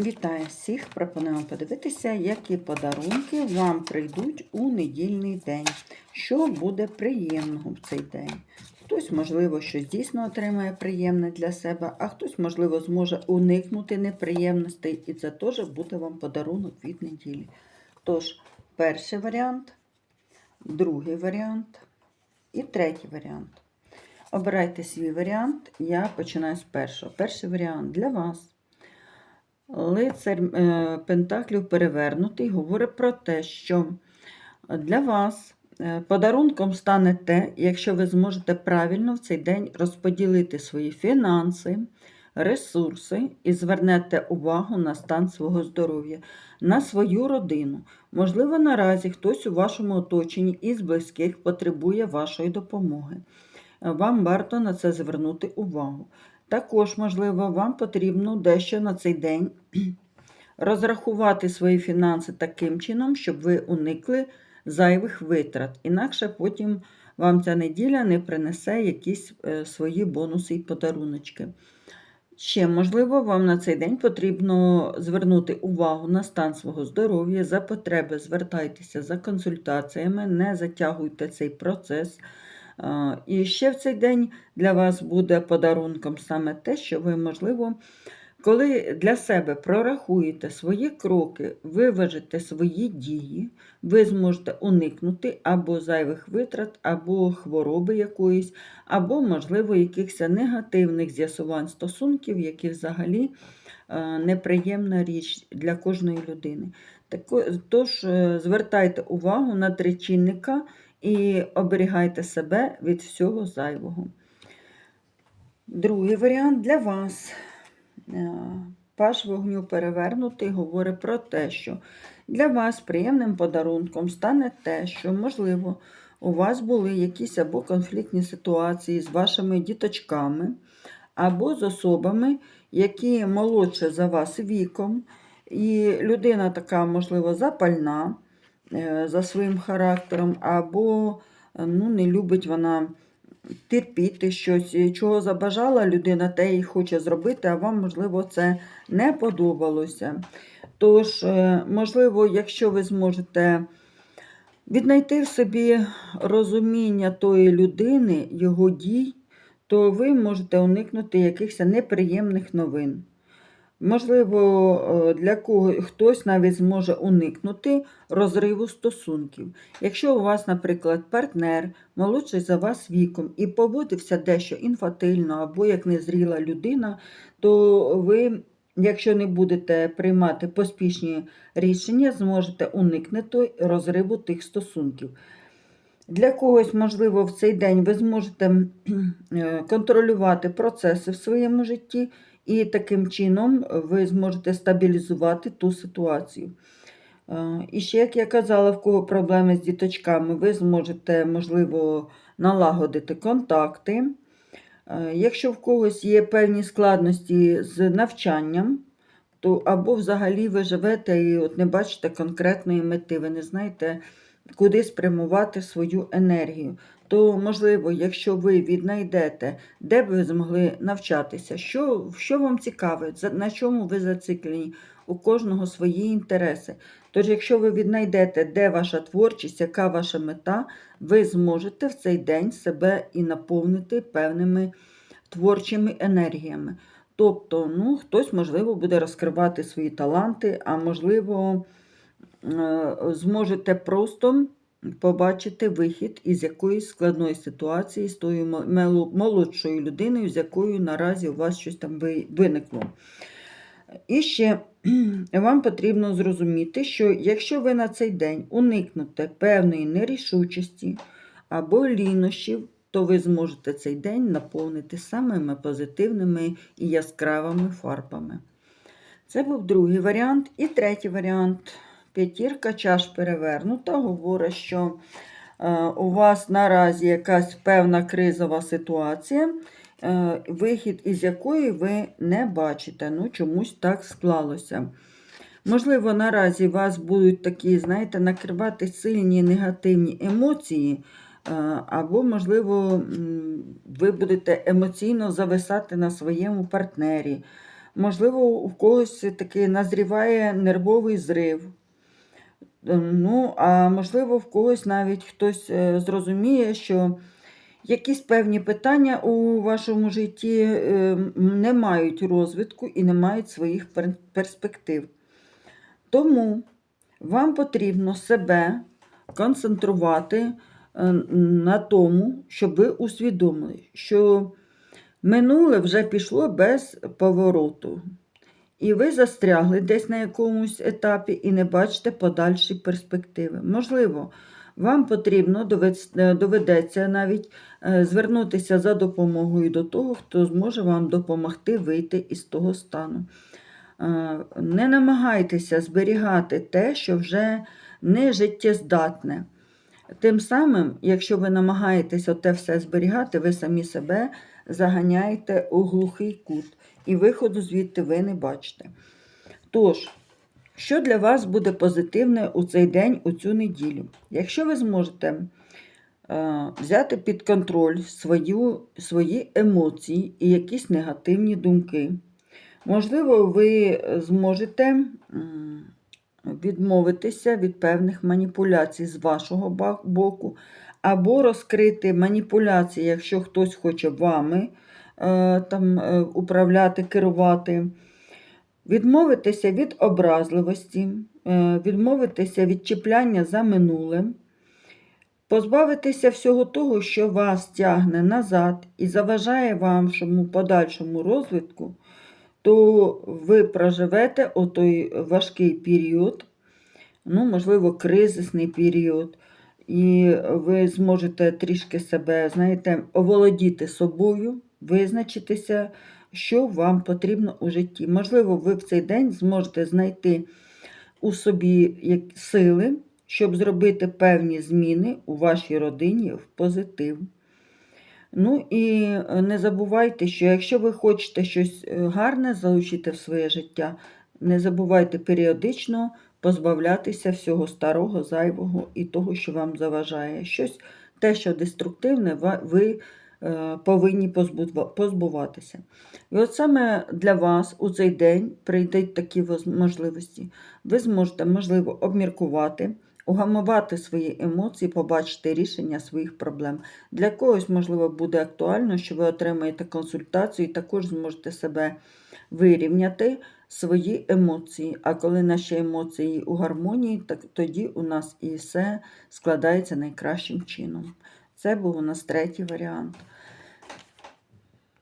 Вітаю всіх! Пропонуємо подивитися, які подарунки вам прийдуть у недільний день. Що буде приємного в цей день? Хтось, можливо, щось дійсно отримає приємне для себе, а хтось, можливо, зможе уникнути неприємностей, і це теж буде вам подарунок від неділі. Тож, перший варіант, другий варіант і третій варіант. Обирайте свій варіант. Я починаю з першого. Перший варіант для вас. Лицар е, Пентаклів перевернутий говорить про те, що для вас е, подарунком стане те, якщо ви зможете правильно в цей день розподілити свої фінанси, ресурси і звернете увагу на стан свого здоров'я, на свою родину. Можливо, наразі хтось у вашому оточенні із близьких потребує вашої допомоги. Вам варто на це звернути увагу. Також, можливо, вам потрібно дещо на цей день розрахувати свої фінанси таким чином, щоб ви уникли зайвих витрат. Інакше потім вам ця неділя не принесе якісь е, свої бонуси і подаруночки. Ще, можливо, вам на цей день потрібно звернути увагу на стан свого здоров'я, за потреби звертайтеся за консультаціями, не затягуйте цей процес. І ще в цей день для вас буде подарунком саме те, що ви, можливо, коли для себе прорахуєте свої кроки, виважите свої дії, ви зможете уникнути або зайвих витрат, або хвороби якоїсь, або, можливо, якихось негативних з'ясувань стосунків, які взагалі неприємна річ для кожної людини. Тож е, звертайте увагу на три чинника і оберігайте себе від всього зайвого. Другий варіант для вас. Е, Паш вогню перевернутий говорить про те, що для вас приємним подарунком стане те, що, можливо, у вас були якісь або конфліктні ситуації з вашими діточками, або з особами, які молодше за вас віком, і людина така, можливо, запальна за своїм характером, або е, ну, не любить вона терпіти щось, чого забажала людина, те й хоче зробити, а вам, можливо, це не подобалося. Тож, е, можливо, якщо ви зможете віднайти в собі розуміння тої людини, його дій, то ви можете уникнути якихось неприємних новин. Можливо, е, для кого хтось навіть зможе уникнути розриву стосунків. Якщо у вас, наприклад, партнер молодший за вас віком і поводився дещо інфатильно або як незріла людина, то ви, якщо не будете приймати поспішні рішення, зможете уникнути розриву тих стосунків. Для когось, можливо, в цей день ви зможете е, контролювати процеси в своєму житті, і таким чином ви зможете стабілізувати ту ситуацію. Е, І ще, як я казала, в кого проблеми з діточками, ви зможете, можливо, налагодити контакти. Е, Якщо в когось є певні складності з навчанням, то або взагалі ви живете і от не бачите конкретної мети, ви не знаєте, куди спрямувати свою енергію. То, можливо, якщо ви віднайдете, де б ви змогли навчатися, що, що вам цікавить, на чому ви зациклені, у кожного свої інтереси. Тож, якщо ви віднайдете, де ваша творчість, яка ваша мета, ви зможете в цей день себе і наповнити певними творчими енергіями. Тобто, ну, хтось, можливо, буде розкривати свої таланти, а можливо, зможете просто побачити вихід із якоїсь складної ситуації з тою молодшою людиною, з якою наразі у вас щось там виникло. І ще вам потрібно зрозуміти, що якщо ви на цей день уникнете певної нерішучості або лінощів, то ви зможете цей день наповнити самими позитивними і яскравими фарбами. Це був другий варіант. І третій варіант. П'ятірка чаш перевернута, говорить, що е, у вас наразі якась певна кризова ситуація, е, вихід із якої ви не бачите. Ну, чомусь так склалося. Можливо, наразі вас будуть такі, знаєте, накривати сильні негативні емоції, е, або, можливо, ви будете емоційно зависати на своєму партнері. Можливо, у когось таки назріває нервовий зрив. Е, Ну, а можливо, в когось навіть хтось е, зрозуміє, що якісь певні питання у вашому житті е, не мають розвитку і не мають своїх перспектив. Тому вам потрібно себе концентрувати е, на тому, щоб ви усвідомили, що минуле вже пішло без повороту. І ви застрягли десь на якомусь етапі і не бачите подальші перспективи. Можливо, вам потрібно е, доведеться навіть е, звернутися за допомогою до того, хто зможе вам допомогти вийти із того стану. Е, Не намагайтеся зберігати те, що вже не життєздатне. Тим самим, якщо ви намагаєтеся те все зберігати, ви самі себе заганяєте у глухий кут, і виходу звідти ви не бачите. Тож, що для вас буде позитивне у цей день, у цю неділю? Якщо ви зможете е, взяти під контроль свою, свої емоції і якісь негативні думки, можливо, ви зможете відмовитися від певних маніпуляцій з вашого боку, або розкрити маніпуляції, якщо хтось хоче вами е, там, е, управляти, керувати. Відмовитися від образливості, е, відмовитися від чіпляння за минулим, позбавитися всього того, що вас тягне назад і заважає вашому подальшому розвитку, то ви проживете отой важкий період, ну, можливо, кризисний період, і ви зможете трішки себе, знаєте, оволодіти собою, визначитися, що вам потрібно у житті. Можливо, ви в цей день зможете знайти у собі сили, щоб зробити певні зміни у вашій родині в позитив. Ну і е, не забувайте, що якщо ви хочете щось е, гарне залучити в своє життя, не забувайте періодично позбавлятися всього старого, зайвого і того, що вам заважає. Щось те, що деструктивне, ви е, повинні позбуватися. І от саме для вас у цей день прийдуть такі можливості. Ви зможете, можливо, обміркувати, угамувати свої емоції, побачити рішення своїх проблем. Для когось, можливо, буде актуально, що ви отримаєте консультацію і також зможете себе вирівняти свої емоції. А коли наші емоції у гармонії, так тоді у нас і все складається найкращим чином. Це був у нас третій варіант.